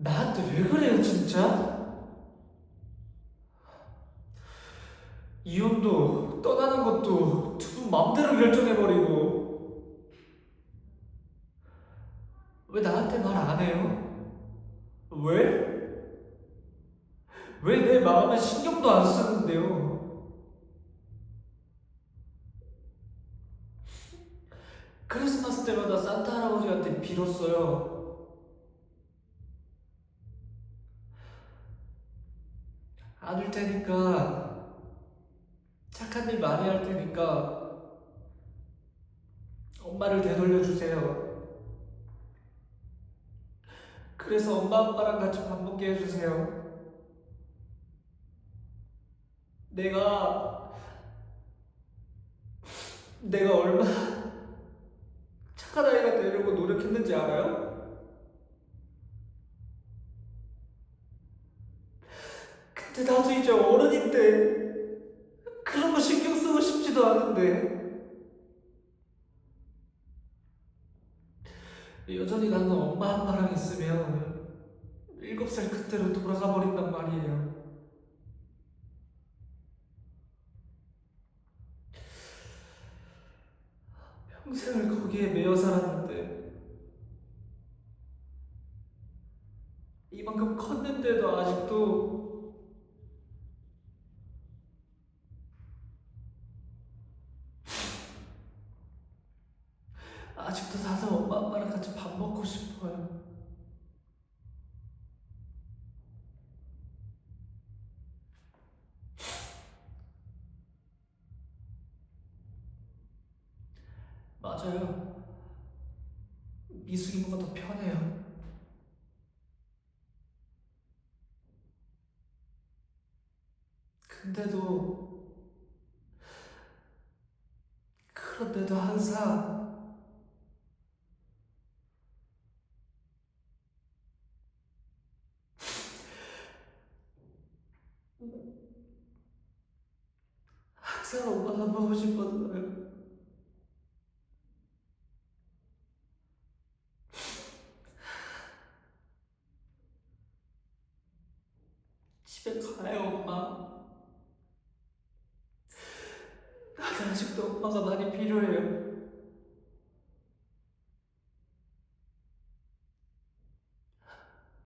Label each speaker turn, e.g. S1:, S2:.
S1: 나한테 왜 그래요, 진짜? 이혼도 떠나는 것도 두 분 마음대로 결정해버리고 왜 나한테 말 안 해요? 왜? 왜 내 마음에 신경도 안 쓰는데요? 크리스마스 때마다 산타 할아버지한테 빌었어요. 안올 테니까 착한 일 많이 할 테니까 엄마를 되돌려 주세요. 그래서 엄마 아빠랑 같이 밥 먹게 해주세요. 내가 내가 얼마나 착한 아이가 되려고 노력했는지 알아요? 근데 나도 이제 어른인데 그런 거 신경 쓰고 싶지도 않은데 여전히 나는 엄마 아빠랑 있으면 일곱 살 그때로 돌아가 버린단 말이에요. 평생을 거기에 매여 살았는데 이만큼 컸는데도 아직도 아직도 나도 엄마 아빠랑 같이 밥 먹고 싶어요. 맞아요. 미숙 이모가 더 편해요. 근데도 그런데도 항상 항상 엄마가 보고 싶었어요. 집에 가요, 엄마. 나는 아직도 엄마가 많이 필요해요.